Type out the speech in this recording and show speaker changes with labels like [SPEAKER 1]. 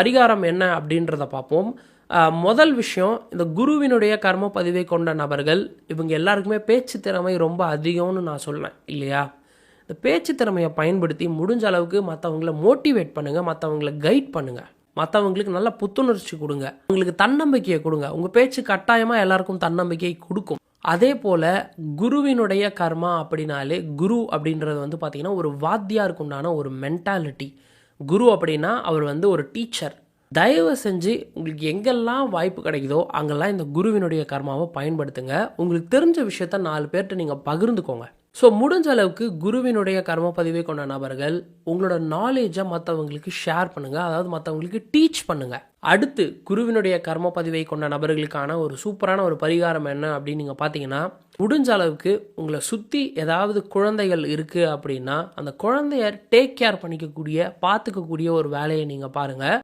[SPEAKER 1] பரிகாரம் என்ன அப்படின்றத பார்ப்போம். முதல் விஷயம் இந்த குருவினுடைய கர்ம பதிவை கொண்ட நபர்கள் இவங்க எல்லாருக்குமே பேச்சு திறமை ரொம்ப அதிகம்னு நான் சொல்லுவேன் இல்லையா? இந்த பேச்சு திறமையை பயன்படுத்தி முடிஞ்ச அளவுக்கு மற்றவங்கள மோட்டிவேட் பண்ணுங்கள் மற்றவங்கள கைட் பண்ணுங்கள் மற்றவங்களுக்கு நல்ல புத்துணர்ச்சி கொடுங்க. உங்களுக்கு தன்னம்பிக்கையை கொடுங்க. உங்கள் பேச்சு கட்டாயமாக எல்லாருக்கும் தன்னம்பிக்கையை கொடுக்கும். அதே போல் குருவினுடைய கர்மா அப்படின்னாலே குரு அப்படின்றது வந்து பார்த்திங்கன்னா ஒரு வாத்தியாருக்கு உண்டான ஒரு மென்டாலிட்டி குரு அப்படின்னா அவர் வந்து ஒரு டீச்சர். தயவு செஞ்சு உங்களுக்கு எங்கெல்லாம் வாய்ப்பு கிடைக்குதோ அங்கெல்லாம் இந்த குருவினுடைய கர்மாவை பயன்படுத்துங்க. உங்களுக்கு தெரிஞ்ச விஷயத்த நாலு பேர்கிட்ட நீங்கள் பகிர்ந்துக்கோங்க. ஸோ முடிஞ்ச அளவுக்கு குருவினுடைய கர்ம பதிவை கொண்ட நபர்கள் உங்களோட நாலேஜை மற்றவங்களுக்கு ஷேர் பண்ணுங்கள் அதாவது மற்றவங்களுக்கு டீச் பண்ணுங்கள் அடுத்து குருவினுடைய கர்ம பதிவை கொண்ட நபர்களுக்கான ஒரு சூப்பரான ஒரு பரிகாரம் என்ன அப்படின்னு நீங்கள் பார்த்தீங்கன்னா முடிஞ்ச அளவுக்கு உங்களை சுற்றி ஏதாவது குழந்தைகள் இருக்குது அப்படின்னா அந்த குழந்தைய டேக் கேர் பண்ணிக்கக்கூடிய பார்த்துக்கக்கூடிய ஒரு வேலையை நீங்கள் பாருங்கள்